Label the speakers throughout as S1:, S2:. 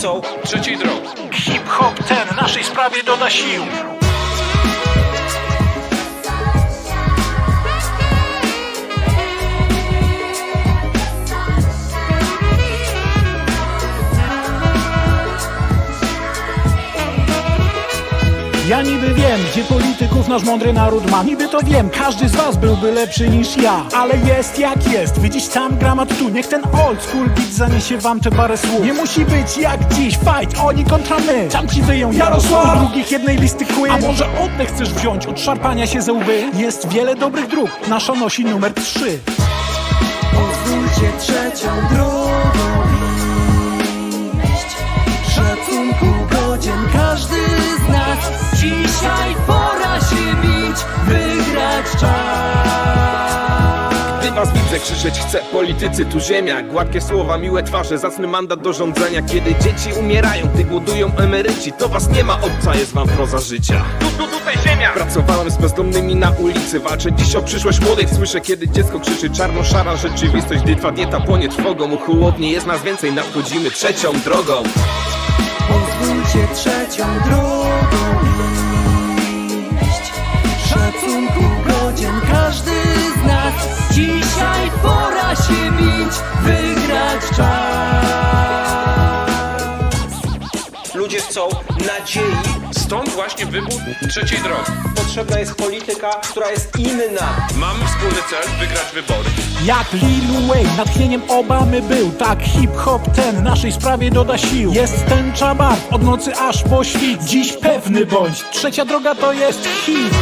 S1: chcą
S2: trzeciej drogi.
S3: Hip-hop ten naszej sprawie doda sił. Ja niby wiem, gdzie polityków nasz mądry naród ma. Niby to wiem, każdy z was byłby lepszy niż ja. Ale jest jak jest, wy dziś sam gramat tu. Niech ten old school beat zaniesie wam te parę słów. Nie musi być jak dziś, fight, oni kontra my. Tam ci wyją Jarosław, drugich jednej listy Queen A może oddech chcesz wziąć od szarpania się ze łby? Jest wiele dobrych dróg, nasza nosi numer 3
S4: Pozwólcie trzecią drogą
S2: was widzę krzyczeć chcę politycy tu ziemia. Gładkie słowa, miłe twarze, zacny mandat do rządzenia. Kiedy dzieci umierają, gdy głodują emeryci To was nie ma obca, jest wam proza życia. Tu, tu, tutaj ziemia! Pracowałem z bezdomnymi na ulicy Walczę dziś o przyszłość młodych. Słyszę kiedy dziecko krzyczy czarno-szara rzeczywistość. Gdy twa dieta płonie trwogą Uchyłownie jest nas więcej, nadchodzimy trzecią drogą.
S4: Pozwólcie trzecią drogą iść. Szacunku godzien każdy wygrać czas.
S1: Ludzie chcą nadziei.
S2: Stąd właśnie wybór trzeciej drogi.
S1: Potrzebna jest polityka, która jest inna.
S2: Mamy wspólny cel, wygrać wybory.
S3: Jak Lil Wayne natchnieniem Obamy był Tak hip-hop ten naszej sprawie doda sił. Jest ten czabar od nocy aż po świt. Dziś pewny bądź, trzecia droga to jest hit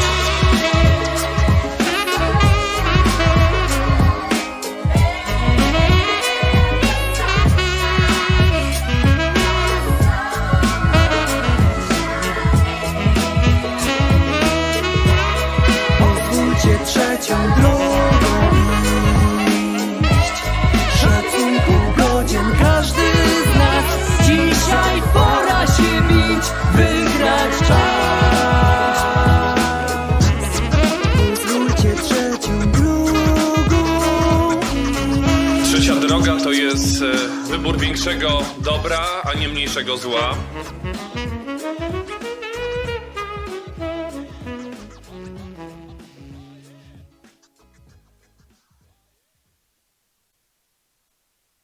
S4: się bić, wygrać czas Pozwólcie trzecią drogą
S2: Trzecia droga to jest e, wybór większego dobra, a nie mniejszego zła.